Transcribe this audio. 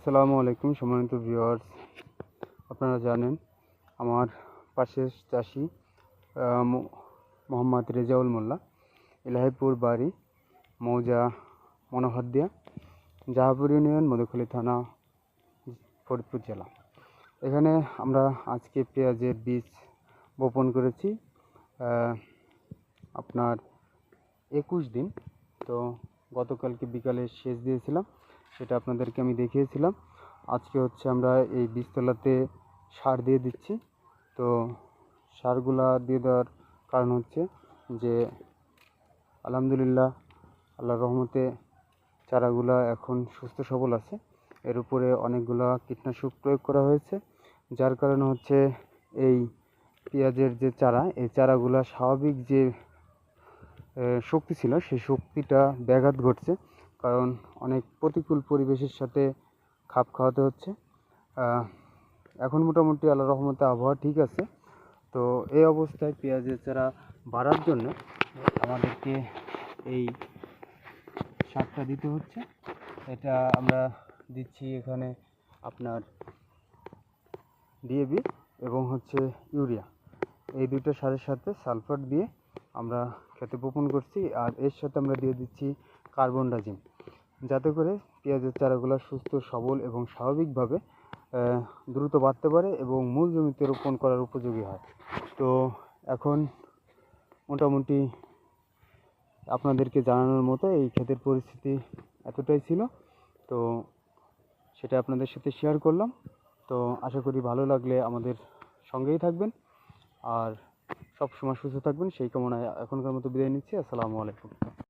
আসসালামু আলাইকুম সম্মানিত ভিউয়ার্স, আপনারা জানেন আমার পাশের চাষি মোহাম্মদ রেজাউল মোল্লা, ইলাহিপুর বাড়ি, মৌজা, মনোহরদিয়া, জাহাপুর ইউনিয়ন, মধুখালী থানা, ফরিদপুর জেলা। এখানে আমরা আজকে পেঁয়াজের বীজ বপন করেছি আপনার একুশ দিন। তো গতকালকে বিকালে সেচ দিয়েছিলাম সেটা আপনাদেরকে আমি দেখিয়েছিলাম। আজকে হচ্ছে আমরা এই বীজতলাতে সার দিয়ে দিচ্ছি। তো সারগুলা দিয়ে দেওয়ার কারণ হচ্ছে যে, আলহামদুলিল্লাহ, আল্লাহর রহমতে চারাগুলা এখন সুস্থ সবল আছে। এর উপরে অনেকগুলা কীটনাশক প্রয়োগ করা হয়েছে। যার কারণে হচ্ছে এই পেঁয়াজের যে চারা, এই চারাগুলা স্বাভাবিক যে শক্তি ছিল, সেই শক্তিটা ব্যাঘাত ঘটছে। কারণ অনেক প্রতিকূল পরিবেশের সাথে খাপ খাওয়াতে হচ্ছে। এখন মোটামুটি আল্লাহ রহমতে আবহাওয়া ঠিক আছে। তো এই অবস্থায় পেঁয়াজের চারা বাড়ার জন্য আমাদেরকে এই সারটা দিতে হচ্ছে। এটা আমরা দিচ্ছি এখানে আপনার ডিএবি এবং হচ্ছে ইউরিয়া। এই দুটো সারের সাথে সালফার দিয়ে আমরা খেতে বপন করছি। আর এর সাথে আমরা দিয়ে দিচ্ছি কার্বন ডাইজিম যাতে করে পেঁয়াজের চারাগুলো সুস্থ, সবল এবং স্বাভাবিকভাবে দ্রুত বাড়তে পারে এবং মূল জমিতে রোপণ করার উপযোগী হয়। তো এখন মোটামুটি আপনাদেরকে জানানোর মতো এই ক্ষেতের পরিস্থিতি এতটাই ছিল। তো সেটা আপনাদের সাথে শেয়ার করলাম। তো আশা করি ভালো লাগলে আমাদের সঙ্গেই থাকবেন। আর সব সময় সুস্থ থাকবেন, সেই কামনায় এখনকার মতো বিদায় নিচ্ছি। আসসালামু আলাইকুম।